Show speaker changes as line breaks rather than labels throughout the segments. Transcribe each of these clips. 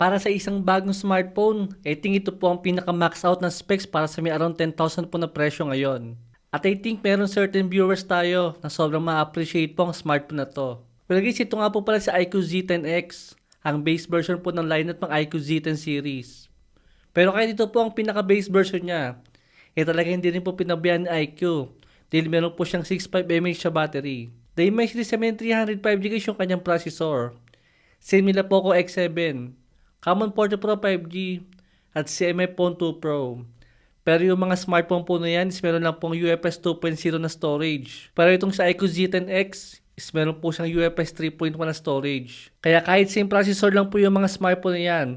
Para sa isang bagong smartphone, I think ito po ang pinaka-max out na specs para sa may around 10,000 po na presyo ngayon. At I think meron certain viewers tayo na sobrang ma-appreciate po ang smartphone na to. Well guys, ito nga po pala sa iQOO Z10X, ang base version po ng lineup ng iQOO Z10 series. Pero kahit ito po ang pinaka-base version niya, eh talaga hindi rin po pinabayaan ni iQOO dahil meron po siyang 6.5 mAh siya battery. The Dimensity 7305 GB yung kanyang processor. Same nila Poco X7, Common Port Pro 5G, at CMI Phone 2 Pro. Pero yung mga smartphone po na yan is meron lang pong UFS 2.0 na storage. Pero itong sa iQOO Z10X is meron po siyang UFS 3.1 na storage. Kaya kahit same processor lang po yung mga smartphone na yan,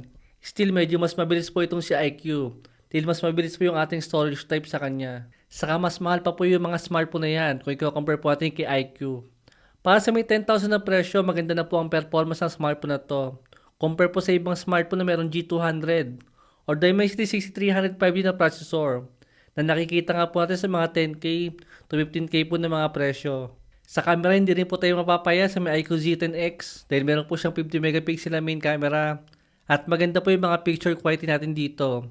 still medyo mas mabilis po itong si iQOO. Dahil mas mabilis po yung ating storage type sa kanya. Saka mas mahal pa po yung mga smartphone na yan kung i-compare po natin kay iQOO. Para sa may 10,000 na presyo, maganda na po ang performance ng smartphone na to. Compare po sa ibang smartphone na meron G200 or Dimensity 6305 na processor na nakikita nga po natin sa mga 10K to 15K po na mga presyo. Sa camera, hindi rin po tayo mapapaya sa may iQOO Z10X dahil meron po siyang 50 megapixel na main camera at maganda po yung mga picture quality natin dito.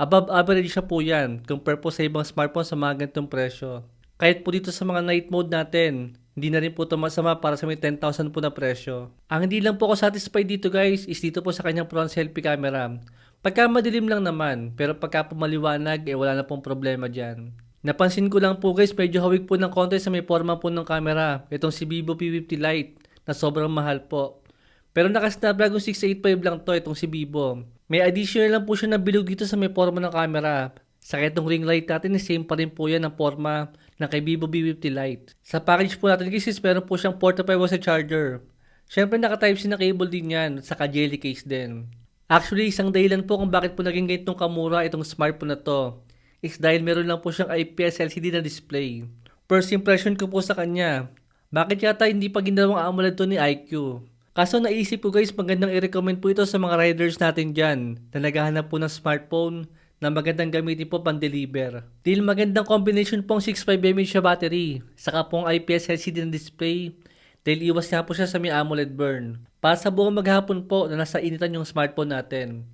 Above average siya po yan compare po sa ibang smartphone sa mga ganitong presyo. Kahit po dito sa mga night mode natin, hindi na rin po ito masama para sa may 10,000 po na presyo. Ang hindi lang po ako satisfied dito guys is dito po sa kanyang front selfie camera. Pagka madilim lang naman, pero pagka po maliwanag, eh wala na pong problema dyan. Napansin ko lang po guys, medyo hawig po ng konti sa may forma po ng camera. Itong si Vivo P50 Lite na sobrang mahal po. Pero naka Snapdragon 685 lang to itong si Vivo. May additional lang po siya na bilog dito sa may forma ng camera. Sa itong ring light natin, same pa rin po yan ang forma ng kay Vivo B50 Lite. Sa package po natin guys, is meron po siyang 45 watts na charger. Siyempre naka type C na cable din yan, saka jelly case din. Actually, isang dahilan po kung bakit po naging ganitong kamura itong smartphone na to is dahil meron lang po siyang IPS LCD na display. First impression ko po sa kanya, bakit yata hindi pa ginawang AMOLED to ni IQ? Kaso naisip ko guys, magandang i-recommend po ito sa mga riders natin dyan na naghahanap po ng smartphone na magandang gamitin po pang deliver. Dahil magandang combination pong 6.5 mAh siya battery, saka pong IPS LCD na display, dahil iwas nga po siya sa may AMOLED burn. Para sa buong maghapon po na nasa initan yung smartphone natin.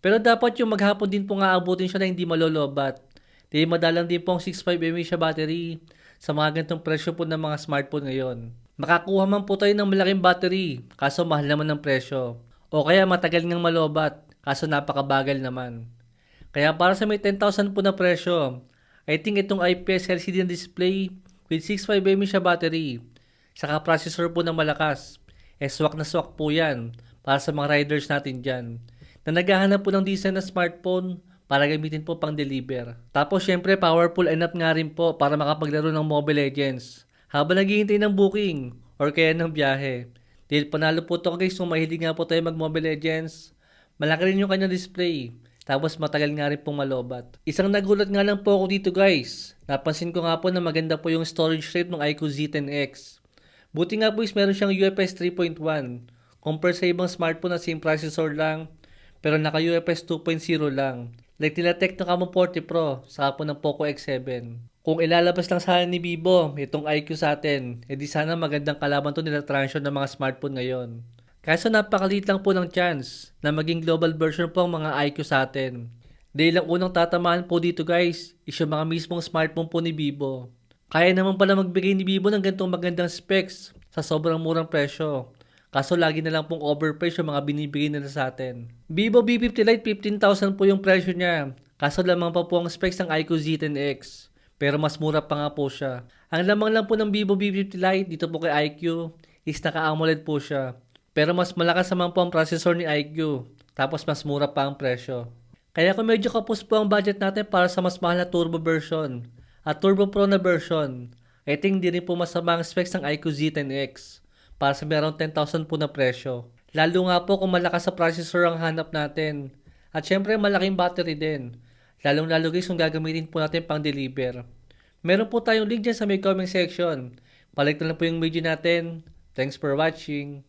Pero dapat yung maghapon din po nga abutin siya na hindi malolobat. Dahil madalang din po ang 6.5 mAh siya battery sa mga ganitong presyo po ng mga smartphone ngayon. Makakuha man po tayo ng malaking battery, kaso mahal naman ng presyo. O kaya matagal ngang malobat, kaso napakabagal naman. Kaya para sa may 10,000 po na presyo, I think itong IPS LCD na display with 6.5 mAh battery, saka processor po ng malakas, eh swak na swak po yan para sa mga riders natin dyan na naghahanap po ng decent na smartphone para gamitin po pang deliver. Tapos syempre powerful enough nga rin po para makapaglaro ng Mobile Legends habang naghihintay ng booking or kaya ng biyahe. Dahil panalo po ito guys kung mahilig nga po tayo mag Mobile Legends. Malaki rin yung kanyang display. Tapos matagal nga rin pong malobat. Isang nagulat nga lang po ako dito guys. Napansin ko nga po na maganda po yung storage rate ng iQOO Z10X. Buti nga po is meron siyang UFS 3.1. Compare sa ibang smartphone na same processor lang pero naka UFS 2.0 lang. Like nila Tecno Camo 40 Pro sa po ng Poco X7. Kung ilalabas lang sana ni Vivo itong iQ sa atin, edi sana magandang kalaban to nila Transsion ng mga smartphone ngayon. Kaso napakaliit lang po ng chance na maging global version po ang mga iQ sa atin. Dahil ang unang tatamaan po dito guys is yung mga mismong smartphone po ni Vivo. Kaya naman pala magbigay ni Vivo ng ganitong magandang specs sa sobrang murang presyo. Kaso lagi na lang pong overprice yung mga binibigay nila sa atin. Vivo B50 Lite 15,000 po yung presyo niya. Kaso lamang pa po ang specs ng iQOO Z10X. Pero mas mura pa nga po siya. Ang lamang lang po ng Vivo B50 Lite dito po kay iQ is naka-AMOLED po siya. Pero mas malakas naman po ang processor ni iQ. Tapos mas mura pa ang presyo. Kaya kung medyo kapos po ang budget natin para sa mas mahal na turbo version at turbo pro na version, I think di rin po masama ang specs ng iQOO Z10X para sa meron 10,000 po na presyo. Lalo nga po kung malakas sa processor ang hanap natin. At syempre malaking battery din. Lalong lalo guys kung gagamitin po natin pang deliver. Meron po tayong link dyan sa may comment section. Balik na lang po yung video natin. Thanks for watching.